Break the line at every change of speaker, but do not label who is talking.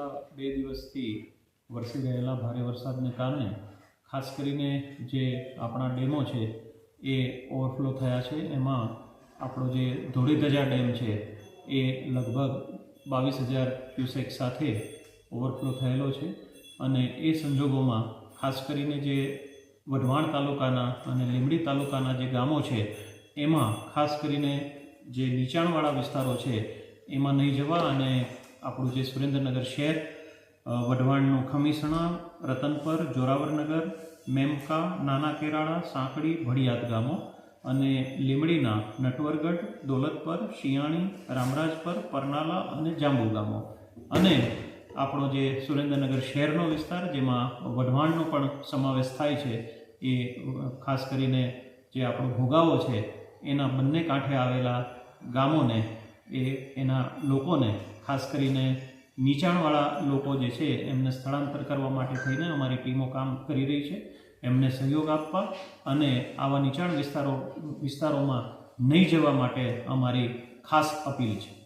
છેલ્લા બે દિવસથી વરસી રહેલા ભારે વરસાદને કારણે ખાસ કરીને જે આપણા ડેમો છે એ ઓવરફ્લો થયા છે. એમાં આપણો જે ધોળીધજા ડેમ છે એ લગભગ બાવીસ હજાર ક્યુસેક સાથે ઓવરફ્લો થયેલો છે અને એ સંજોગોમાં ખાસ કરીને જે વઢવાણ તાલુકાના અને લીંબડી તાલુકાના જે ગામો છે એમાં ખાસ કરીને જે નીચાણવાળા વિસ્તારો છે એમાં નહીં જવા અને આપણું જે સુરેન્દ્રનગર શહેર વઢવાણનું ખમીસણા, રતનપર, જોરાવરનગર, મેમકા, નાના કેરાળા, સાંકડી ભડિયાદ ગામો અને લીમડીના નટવરગઢ, દોલતપર શિયાણી રામરાજપર, પરનાલા અને જાંબુ ગામો. અને આપણો જે સુરેન્દ્રનગર શહેરનો વિસ્તાર, જેમાં વઢવાણનો પણ સમાવેશ થાય છે, એ ખાસ કરીને જે આપણો ભોગાવો છે, એના બંને કાંઠે આવેલા ગામોને એ એના લોકોને, ખાસ કરીને નીચાણવાળા લોકો જે છે, એમને સ્થળાંતર કરવા માટે થઈને અમારી ટીમો કામ કરી રહી છે. એમને સહયોગ આપવા અને આવા નીચાણ વિસ્તારો, વિસ્તારોમાં નહીં જવા માટે અમારી ખાસ અપીલ છે.